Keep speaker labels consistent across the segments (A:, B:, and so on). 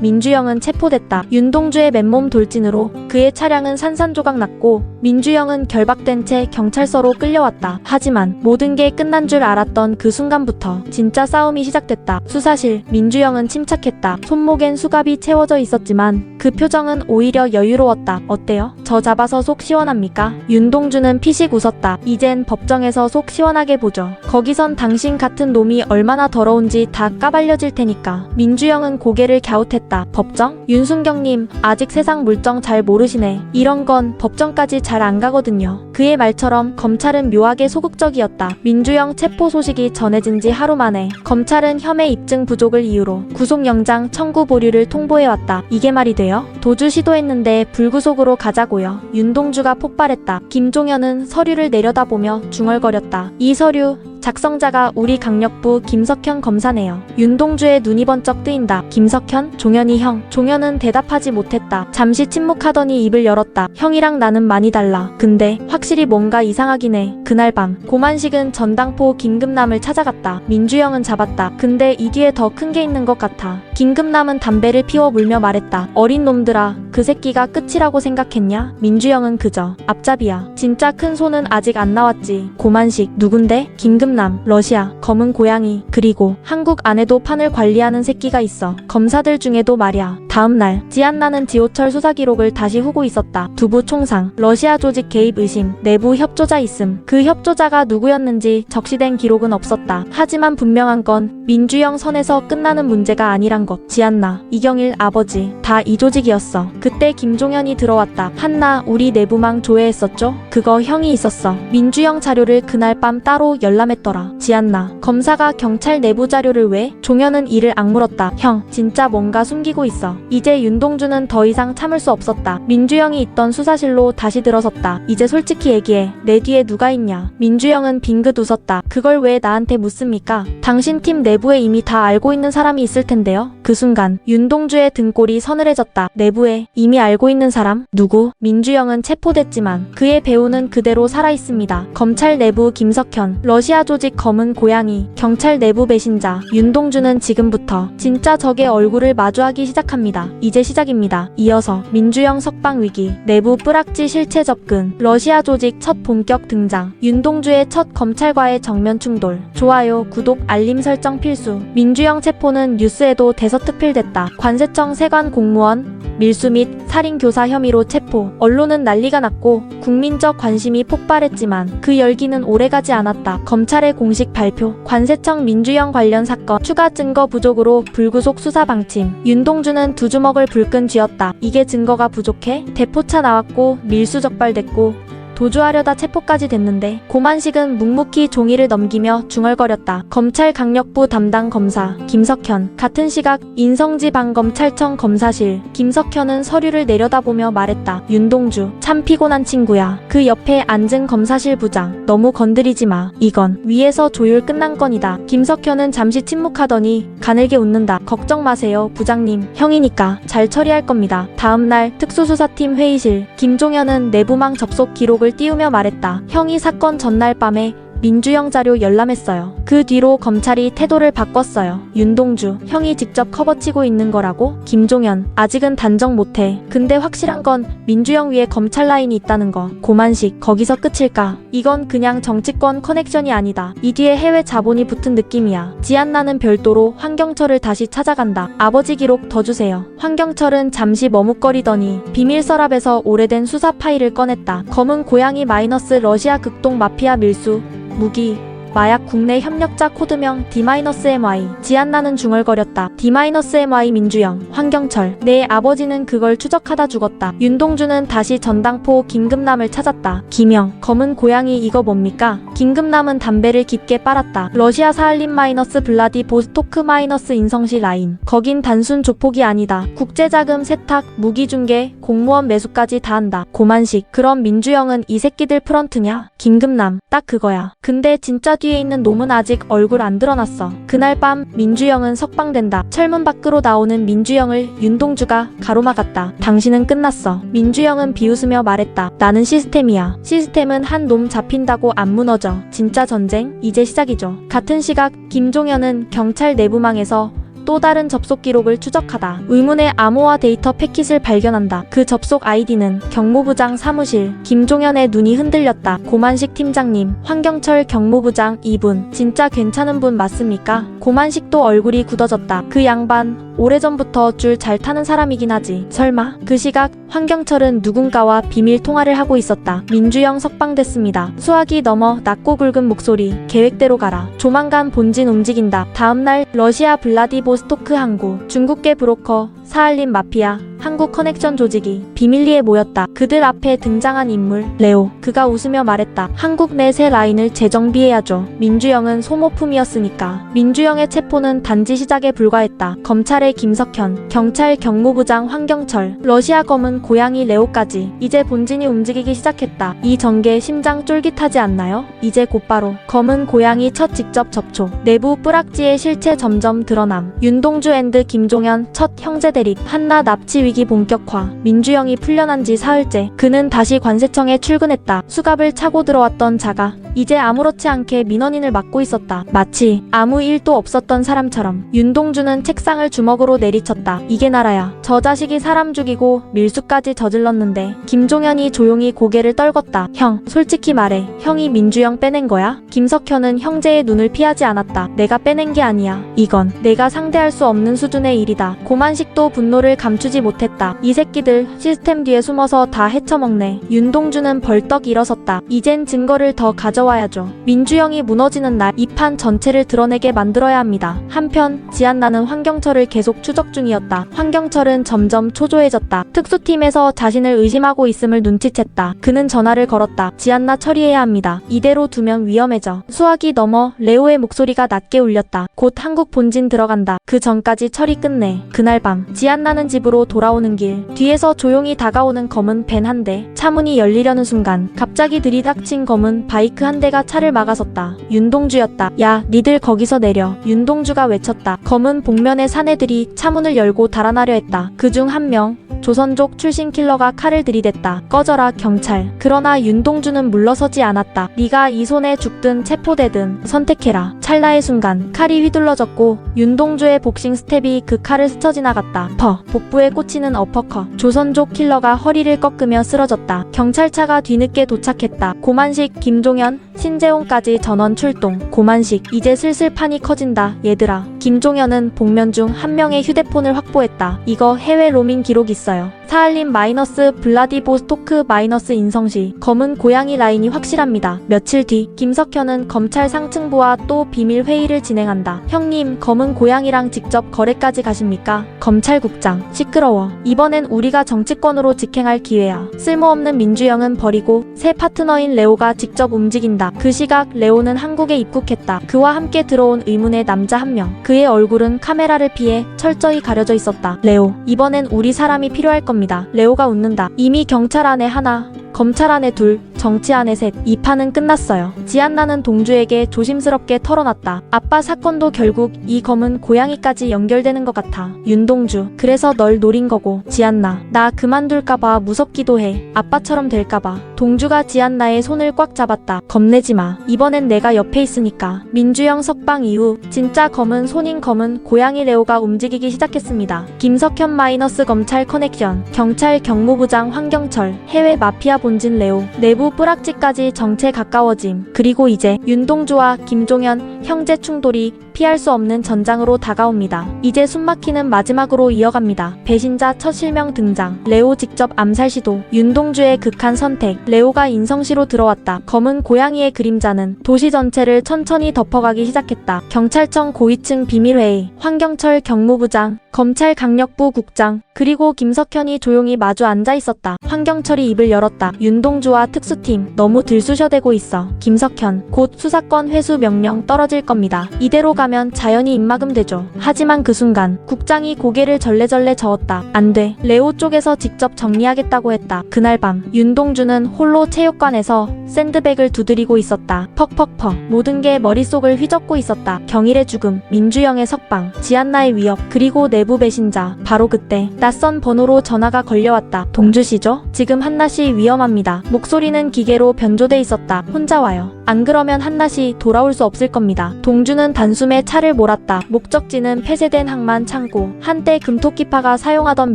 A: 민주영은 체포됐다. 윤동주의 맨몸 돌진으로 그의 차량은 산산조각 났고 민주영은 결박된 채 경찰서로 끌려왔다. 하지만 모든 게 끝난 줄 알았던 그 순간부터 진짜 싸움이 시작됐다. 수사실 민주영은 침착했다. 손목엔 수갑이 채워져 있었지만 그 표정은 오히려 여유로웠다. 어때요? 저 잡아서 속 시원합니까? 윤동주는 피식 웃었다. 이젠 법정에서 속 시원하게 보죠. 거기선 당신 같은 놈이 얼마나 더러운지 다 까발려질 테니까. 민주영은 고개를 갸웃했다. 법정? 윤순경님, 아직 세상 물정 잘 모르시네. 이런 건 법정까지 잘 안 가거든요. 그의 말처럼 검찰은 묘하게 소극적이었다. 민주영 체포 소식이 전해진 지 하루 만에 검찰은 혐의 입증 부족을 이유로 구속영장 청구 보류를 통보해왔다. 이게 말이 돼요? 도주 시도했는데 불구속으로 가자고요. 윤동주가 폭발했다. 김종현은 서류를 내려다보며 중얼거렸다. 이 서류 작성자가 우리 강력부 김석현 검사네요. 윤동주의 눈이 번쩍 뜨인다. 김석현? 종현이 형. 종현은 대답하지 못했다. 잠시 침묵하더니 입을 열었다. 형이랑 나는 많이 달라. 근데 확실히 뭔가 이상하긴 해. 그날 밤 고만식은 전당포 김금남을 찾아갔다. 민주형은 잡았다. 근데 이 뒤에 더 큰 게 있는 것 같아. 김금남은 담배를 피워 물며 말했다. 어린 놈들아, 그 새끼가 끝이라고 생각했냐? 민주형은 그저 앞잡이야. 진짜 큰 손은 아직 안 나왔지. 고만식 누군데? 김금 남, 러시아, 검은 고양이, 그리고 한국 안에도 판을 관리하는 새끼가 있어. 검사들 중에도 말야. 다음 날 지안나는 지호철 수사 기록을 다시 후고 있었다. 두부 총상, 러시아 조직 개입 의심, 내부 협조자 있음. 그 협조자가 누구였는지 적시된 기록은 없었다. 하지만 분명한 건 민주형 선에서 끝나는 문제가 아니란 것. 지안나, 이경일 아버지 다 이 조직이었어. 그때 김종현이 들어왔다. 한나 우리 내부망 조회했었죠? 그거 형이 있었어. 민주형 자료를 그날 밤 따로 열람했 더라. 지안나 검사가 경찰 내부 자료를 왜? 종현은 이를 악물었다. 형 진짜 뭔가 숨기고 있어. 이제 윤동주는 더 이상 참을 수 없었다. 민주형이 있던 수사실로 다시 들어섰다. 이제 솔직히 얘기해. 내 뒤에 누가 있냐? 민주형은 빙긋 웃었다. 그걸 왜 나한테 묻습니까? 당신 팀 내부에 이미 다 알고 있는 사람이 있을 텐데요. 그 순간 윤동주의 등골이 서늘해졌다. 내부에 이미 알고 있는 사람? 누구? 민주형은 체포됐지만 그의 배우는 그대로 살아 있습니다. 검찰 내부 김석현, 러시아 조직 검은 고양이, 경찰 내부 배신자 윤동주는 지금부터 진짜 적의 얼굴을 마주하기 시작합니다. 이제 시작입니다. 이어서 민주형 석방 위기, 내부 뿌락지 실체 접근, 러시아 조직 첫 본격 등장, 윤동주의 첫 검찰과의 정면 충돌. 좋아요, 구독, 알림 설정 필수. 민주형 체포는 뉴스에도 대서특필됐다. 관세청 세관 공무원 밀수 및 살인 교사 혐의로 체포. 언론은 난리가 났고 국민적 관심이 폭발했지만 그 열기는 오래가지 않았다. 검찰 의 공식 발표. 관세청 민주형 관련 사건 추가 증거 부족으로 불구속 수사 방침. 윤동주는 두 주먹을 불끈 쥐었다. 이게 증거가 부족해? 대포차 나왔고 밀수 적발됐고 도주하려다 체포까지 됐는데 고만식은 묵묵히 종이를 넘기며 중얼거렸다. 검찰 강력부 담당 검사 김석현 같은 시각 인성지방검찰청 검사실 김석현은 서류를 내려다보며 말했다. 윤동주 참 피곤한 친구야. 그 옆에 앉은 검사실 부장 너무 건드리지 마. 이건 위에서 조율 끝난 건이다. 김석현은 잠시 침묵하더니 가늘게 웃는다. 걱정 마세요 부장님 형이니까 잘 처리할 겁니다. 다음날 특수수사팀 회의실 김종현은 내부망 접속 기록을 띄우며 말했다. 형이 사건 전날 밤에 민주형 자료 열람했어요. 그 뒤로 검찰이 태도를 바꿨어요. 윤동주, 형이 직접 커버치고 있는 거라고? 김종현, 아직은 단정 못해. 근데 확실한 건 민주형 위에 검찰 라인이 있다는 거. 고만식, 거기서 끝일까? 이건 그냥 정치권 커넥션이 아니다. 이 뒤에 해외 자본이 붙은 느낌이야. 지안나는 별도로 환경철을 다시 찾아간다. 아버지 기록 더 주세요. 환경철은 잠시 머뭇거리더니 비밀 서랍에서 오래된 수사 파일을 꺼냈다. 검은 고양이 마이너스 러시아 극동 마피아 밀수 무기, 마약 국내 협력자 코드명 D-MY 지안나는 중얼거렸다. D-MY 민주영, 황경철 내 아버지는 그걸 추적하다 죽었다. 윤동주는 다시 전당포 김금남을 찾았다. 김영 검은 고양이 이거 뭡니까? 김금남은 담배를 깊게 빨았다. 러시아 사할린 마이너스 블라디 보스토크 마이너스 인성시 라인 거긴 단순 조폭이 아니다. 국제자금 세탁, 무기 중개, 공무원 매수까지 다 한다. 고만식 그럼 민주영은 이 새끼들 프런트냐? 김금남 딱 그거야. 근데 진짜 뒤에 있는 놈은 아직 얼굴 안 드러났어. 그날 밤 민주영은 석방된다. 철문 밖으로 나오는 민주영을 윤동주가 가로막았다. 당신은 끝났어. 민주영은 비웃으며 말했다. 나는 시스템이야. 시스템은 한 놈 잡힌다고 안 무너져. 진짜 전쟁? 이제 시작이죠. 같은 시각 김종현은 경찰 내부망에서 또 다른 접속 기록을 추적하다. 의문의 암호화 데이터 패킷을 발견한다. 그 접속 아이디는 경무부장 사무실. 김종현의 눈이 흔들렸다. 고만식 팀장님, 황경철 경무부장 이분. 진짜 괜찮은 분 맞습니까? 고만식도 얼굴이 굳어졌다. 그 양반, 오래전부터 줄 잘 타는 사람이긴 하지. 설마? 그 시각 황경철은 누군가와 비밀 통화를 하고 있었다. 민주영 석방됐습니다. 수학이 넘어 낮고 굵은 목소리. 계획대로 가라. 조만간 본진 움직인다. 다음날 러시아 블라디보 스토크 항구, 중국계 브로커, 사할린 마피아, 한국 커넥션 조직이 비밀리에 모였다. 그들 앞에 등장한 인물 레오. 그가 웃으며 말했다. 한국 내 새 라인을 재정비해야죠. 민주영은 소모품이었으니까. 민주영의 체포는 단지 시작에 불과했다. 검찰의 김석현, 경찰 경무부장 황경철, 러시아 검은 고양이 레오까지 이제 본진이 움직이기 시작했다. 이 전개 심장 쫄깃하지 않나요? 이제 곧바로 검은 고양이 첫 직접 접촉. 내부 뿌락지의 실체 점점 드러남. 윤동주 앤드 김종현 첫 형제 대립. 한나 납치 위기 본격화. 민주영이 풀려난 지 사흘째. 그는 다시 관세청에 출근했다. 수갑을 차고 들어왔던 자가 이제 아무렇지 않게 민원인을 맡고 있었다. 마치 아무 일도 없었던 사람처럼. 윤동주는 책상을 주먹으로 내리쳤다. 이게 나라야. 저 자식이 사람 죽이고 밀수까지 저질렀는데 김종현이 조용히 고개를 떨궜다. 형, 솔직히 말해. 형이 민주영 빼낸 거야? 김석현은 형제의 눈을 피하지 않았다. 내가 빼낸 게 아니야. 이건 내가 상대할 수 없는 수준의 일이다. 고만식도 분노를 감추지 못했다. 이 새끼들 시스템 뒤에 숨어서 다 헤쳐먹네. 윤동주는 벌떡 일어섰다. 이젠 증거를 더 가져와야죠. 민주영이 무너지는 날 이 판 전체를 드러내게 만들어야 합니다. 한편 지안나는 황경철을 계속 추적 중이었다. 황경철은 점점 초조해졌다. 특수팀에서 자신을 의심하고 있음을 눈치챘다. 그는 전화를 걸었다. 지안나 처리해야 합니다. 이대로 두면 위험해져. 수학이 넘어 레오의 목소리가 낮게 울렸다. 곧 한국 본진 들어간다. 그 전까지 처리 끝내. 그날 밤 지안나는 집으로 돌아 오는 길 뒤에서 조용히 다가오는 검은 벤 한 대. 차문이 열리려는 순간 갑자기 들이닥친 검은 바이크 한 대가 차를 막아섰다. 윤동주였다. 야, 니들 거기서 내려. 윤동주가 외쳤다. 검은 복면의 사내들이 차문을 열고 달아나려 했다. 그중 한 명, 조선족 출신 킬러가 칼을 들이댔다. 꺼져라 경찰. 그러나 윤동주는 물러서지 않았다. 네가 이 손에 죽든 체포되든 선택해라. 찰나의 순간 칼이 휘둘러졌고 윤동주의 복싱 스텝이 그 칼을 스쳐 지나갔다. 퍼. 복부에 꽂 히는 어퍼컷. 조선족 킬러가 허리를 꺾으며 쓰러졌다. 경찰차가 뒤늦게 도착했다. 고만식, 김종현, 신재홍까지 전원 출동. 고만식, 이제 슬슬 판이 커진다. 얘들아. 김종현은 복면 중 한 명의 휴대폰을 확보했다. 이거 해외 로밍 기록 있어요. 사할린 마이너스 블라디보스토크 마이너스 인성시 검은 고양이 라인이 확실합니다. 며칠 뒤 김석현은 검찰 상층부와 또 비밀 회의를 진행한다. 형님 검은 고양이랑 직접 거래까지 가십니까? 검찰국장 시끄러워. 이번엔 우리가 정치권으로 직행할 기회야. 쓸모없는 민주영은 버리고 새 파트너인 레오가 직접 움직인다. 그 시각 레오는 한국에 입국했다. 그와 함께 들어온 의문의 남자 한 명. 그의 얼굴은 카메라를 피해 철저히 가려져 있었다. 레오 이번엔 우리 사람이 필요할 겁니다. 레오가 웃는다. 이미 경찰 안에 하나, 검찰 안에 둘, 정치 안에 셋. 이 판은 끝났어요. 지안나는 동주에게 조심스럽게 털어놨다. 아빠 사건도 결국 이 검은 고양이까지 연결되는 것 같아. 윤동주. 그래서 널 노린 거고. 지안나. 나 그만둘까봐 무섭기도 해. 아빠처럼 될까봐. 동주가 지안나의 손을 꽉 잡았다. 겁내지 마. 이번엔 내가 옆에 있으니까. 민주영 석방 이후 진짜 검은 손인 검은 고양이 레오가 움직이기 시작했습니다. 김석현 마이너스 검찰 커넥션. 경찰 경무부장 황경철. 해외 마피아 본진 레오. 내부 뿌락지까지 정체 가까워짐. 그리고 이제 윤동주와 김종현 형제 충돌이 피할 수 없는 전장으로 다가옵니다. 이제 숨막히는 마지막으로 이어갑니다. 배신자 첫 실명 등장. 레오 직접 암살 시도. 윤동주의 극한 선택. 레오가 인성시로 들어왔다. 검은 고양이의 그림자는 도시 전체를 천천히 덮어가기 시작했다. 경찰청 고위층 비밀회의. 황경철 경무부장. 검찰 강력부 국장. 그리고 김석현이 조용히 마주 앉아 있었다. 황경철이 입을 열었다. 윤동주와 특수팀 너무 들쑤셔대고 있어. 김석현 곧 수사권 회수 명령 떨어질 겁니다. 이대로 가면 자연히 입막음 되죠. 하지만 그 순간 국장이 고개를 절레절레 저었다. 안 돼. 레오 쪽에서 직접 정리하겠다고 했다. 그날 밤 윤동주는 홀로 체육관에서 샌드백을 두드리고 있었다. 퍽퍽퍽 모든 게 머릿속을 휘젓고 있었다. 경일의 죽음, 민주영의 석방, 지안나의 위협, 그리고 내부 배신자. 바로 그때 낯선 번호로 전화가 걸려왔다. 동주시죠? 지금 한낮이 위험합니다. 목소리는 기계로 변조돼 있었다. 혼자 와요. 안 그러면 한낮이 돌아올 수 없을 겁니다. 동주는 단숨에 차를 몰았다. 목적지는 폐쇄된 항만 창고. 한때 금토끼파가 사용하던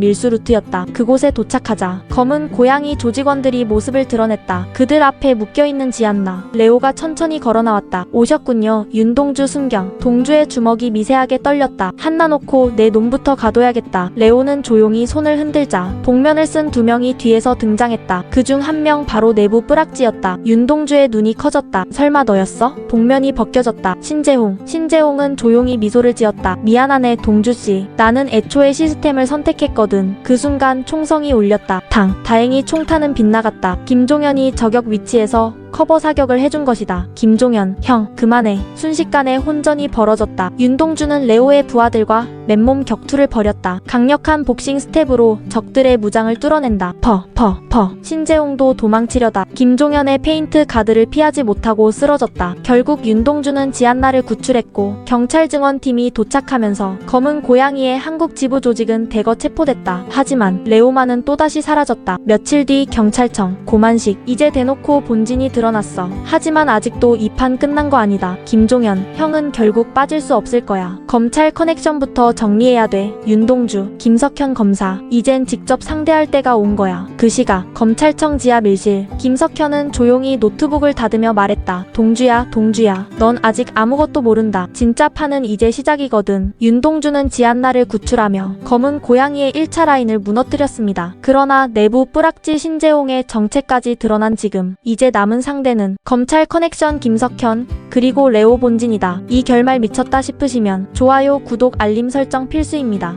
A: 밀수 루트였다. 그곳에 도착하자 검은 고양이 조직원들이 모습을 드러냈다. 그들 앞에 묶여있는 지안나. 레오가 천천히 걸어 나왔다. 오셨군요. 윤동주 순경. 동주의 주먹이 미세하게 떨렸다. 한나 놓고 내 놈부터 가둬야겠다. 레오는 조용히 손을 흔들자 복면을 쓴 두 명이 뒤에서 등장했다. 그 중 한 명 바로 내부 뿌락지였다. 윤동주의 눈이 커졌다. 설마 너였어? 복면이 벗겨졌다. 신재홍. 신재홍은 조용히 미소를 지었다. 미안하네 동주씨. 나는 애초에 시스템을 선택했거든. 그 순간 총성이 울렸다. 당. 다행히 총탄은 빗나갔다. 김종현이 저격 위치에서 커버 사격을 해준 것이다. 김종현, 형, 그만해. 순식간에 혼전이 벌어졌다. 윤동주는 레오의 부하들과 맨몸 격투를 벌였다. 강력한 복싱 스텝으로 적들의 무장을 뚫어낸다. 퍼, 퍼, 퍼. 신재홍도 도망치려다. 김종현의 페인트 가드를 피하지 못하고 쓰러졌다. 결국 윤동주는 지안나를 구출했고 경찰 증언팀이 도착하면서 검은 고양이의 한국 지부 조직은 대거 체포됐다. 하지만 레오마는 또다시 사라졌다. 며칠 뒤 경찰청 고만식 이제 대놓고 본진이 드러났어. 하지만 아직도 이 판 끝난 거 아니다. 김종현 형은 결국 빠질 수 없을 거야. 검찰 커넥션부터 정리해야 돼. 윤동주, 김석현 검사. 이젠 직접 상대할 때가 온 거야. 그 시각 검찰청 지하 밀실. 김석현은 조용히 노트북을 닫으며 말했다. 동주야, 동주야. 넌 아직 아무것도 모른다. 진짜 판은 이제 시작이거든. 윤동주는 지안나를 구출하며 검은 고양이의 1차 라인을 무너뜨렸습니다. 그러나 내부 뿌락지 신재홍의 정체까지 드러난 지금 이제 남은 상대는 검찰 커넥션 김석현 그리고 레오 본진이다. 이 결말 미쳤다 싶으시면 좋아요, 구독, 알림 설정 필수입니다.